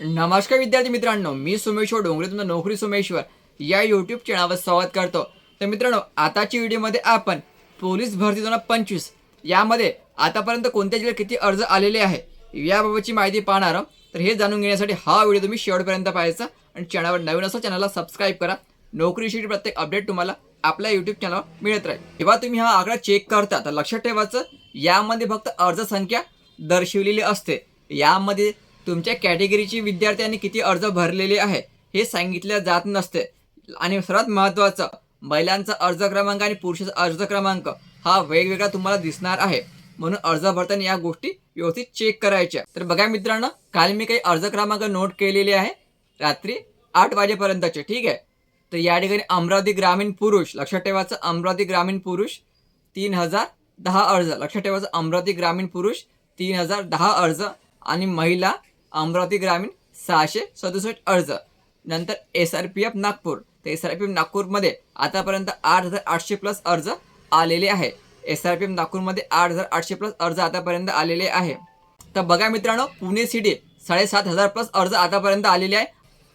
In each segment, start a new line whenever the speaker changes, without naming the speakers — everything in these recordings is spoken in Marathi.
नमस्कार विद्यार्थी मित्रांनो मी सुमेश्वर डोंगरे तुमचा नोकरी सुमेश्वर या यूट्यूब चॅनलवर स्वागत करतो. तर मित्रांनो आताच्या व्हिडिओमध्ये आपण पोलीस भरती दोन हजार पंचवीस यामध्ये आतापर्यंत कोणत्या जिल्ह्यात किती अर्ज आलेले आहे याबाबतची माहिती पाहणार तर हे जाणून घेण्यासाठी हा व्हिडिओ तुम्ही शेवटपर्यंत पाहायचा आणि चॅनलवर नवीन असं चॅनलला सबस्क्राईब करा. नोकरीशी प्रत्येक अपडेट तुम्हाला आपल्या यूट्यूब चॅनलवर मिळत राहील. जेव्हा तुम्ही हा आकडा चेक करता तर लक्षात ठेवायचं यामध्ये फक्त अर्ज संख्या दर्शवलेली असते. यामध्ये तुमच्या कॅटेगरीची विद्यार्थ्यांनी किती अर्ज भरलेले आहे हे सांगितले जात नसते. आणि सर्वात महत्त्वाचं महिलांचा अर्ज क्रमांक आणि पुरुषाचा अर्ज क्रमांक हा वेगवेगळा तुम्हाला दिसणार आहे. म्हणून अर्ज भरताना या गोष्टी व्यवस्थित चेक करायच्या. तर बघा मित्रांनो काल मी काही अर्ज क्रमांक नोट केलेले आहे. रात्री आठ वाजेपर्यंतचे ठीक आहे? तर या ठिकाणी अमरावती ग्रामीण पुरुष लक्षात ठेवायचं अमरावती ग्रामीण पुरुष तीन हजार दहा अर्ज. लक्षात ठेवायचं अमरावती ग्रामीण पुरुष तीन हजार दहा अर्ज. आणि महिला अमरावती ग्रामीण सहाशे सदुसष्ट अर्ज. नंतर S R P F Nagpur. तर एस आर पी एफ नागपूरमध्ये आतापर्यंत आठ हजार आठशे प्लस अर्ज आलेले आहे. एस आर पी एफ नागपूरमध्ये आठ हजार आठशे प्लस अर्ज आतापर्यंत आलेले आहे. तर बघा मित्रांनो पुणे सिटी साडेसात हजार प्लस अर्ज आतापर्यंत आलेले आहे.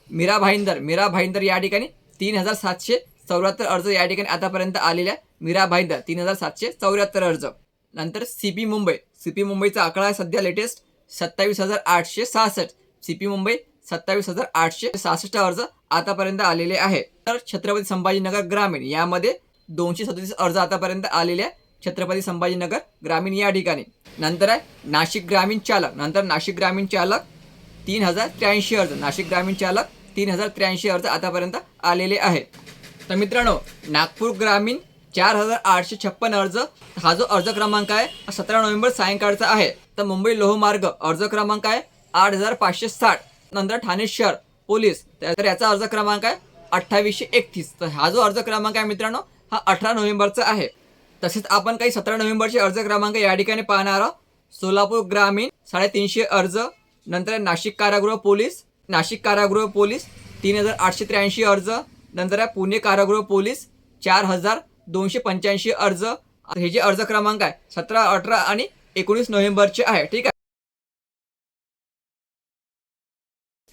मीरा भाईंदर मीरा भाईंदर या ठिकाणी तीन हजार सातशे चौऱ्याहत्तर अर्ज या ठिकाणी आतापर्यंत आलेले आहे. मीरा भाईंदर तीन हजार सातशे चौऱ्याहत्तर अर्ज. नंतर C P Mumbai. C P मुंबईचा आकडा आहे सध्या लेटेस्ट सत्तावीस हजार आठशे सहासष्ट. सी पी मुंबई सत्तावीस हजार आठशे सहासष्ट अर्ज आतापर्यंत आलेले आहे. तर छत्रपती संभाजीनगर ग्रामीण यामध्ये दोनशे सदतीस अर्ज आतापर्यंत आलेले आहे. छत्रपती संभाजीनगर ग्रामीण या ठिकाणी. नंतर आहे नाशिक ग्रामीण चालक. नंतर नाशिक ग्रामीण चालक तीन हजार त्र्याऐंशी अर्ज. नाशिक ग्रामीण चालक तीन हजार त्र्याऐंशी अर्ज आतापर्यंत आलेले आहे. तर मित्रांनो नागपूर ग्रामीण चार हजार आठशे छप्पन अर्ज. हा जो अर्ज क्रमांक आहे सतरा नोव्हेंबर सायंकाळचा आहे. तर मुंबई लोहमार्ग अर्ज क्रमांक आहे आठ हजार पाचशे साठ. नंतर ठाणे शहर पोलीस. तर याचा अर्ज क्रमांक आहे अठ्ठावीसशे एकतीस. तर हा जो अर्ज क्रमांक आहे मित्रांनो हा अठरा नोव्हेंबरचा आहे. तसेच आपण काही सतरा नोव्हेंबरचे अर्ज क्रमांक या ठिकाणी पाहणार आहोत. सोलापूर ग्रामीण साडेतीनशे अर्ज. नंतर नाशिक कारागृह पोलीस. नाशिक कारागृह पोलीस तीन हजार आठशे त्र्याऐंशी अर्ज. नंतर आहे पुणे कारागृह पोलीस चार हजार दोनशे पंच्याऐंशी अर्ज. हे जे अर्ज क्रमांक आहे सतरा अठरा आणि एकोणीस नोव्हेंबरचे आहे ठीक आहे?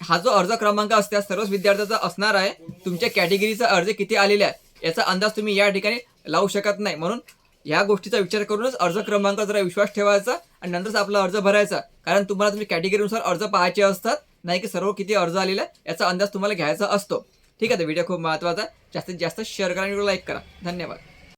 हा जो अर्ज क्रमांक असतो त्या सर्वच विद्यार्थ्याचा असणार आहे. तुमच्या कॅटेगरीचा अर्ज किती आलेले आहे याचा अंदाज तुम्ही या ठिकाणी लावू शकत नाही. म्हणून या गोष्टीचा विचार करूनच अर्ज क्रमांक जरा विश्वास ठेवायचा आणि नंतरच आपला अर्ज भरायचा. कारण तुम्हाला तुम्ही कॅटेगरीनुसार अर्ज पाहायचे असतात नाही की सर्व किती अर्ज आलेला आहे याचा अंदाज तुम्हाला घ्यायचा असतो. ठीक आहे व्हिडिओ खूप महत्त्वाचा आहे. जास्तीत जास्त शेअर करा आणि लाईक करा. धन्यवाद.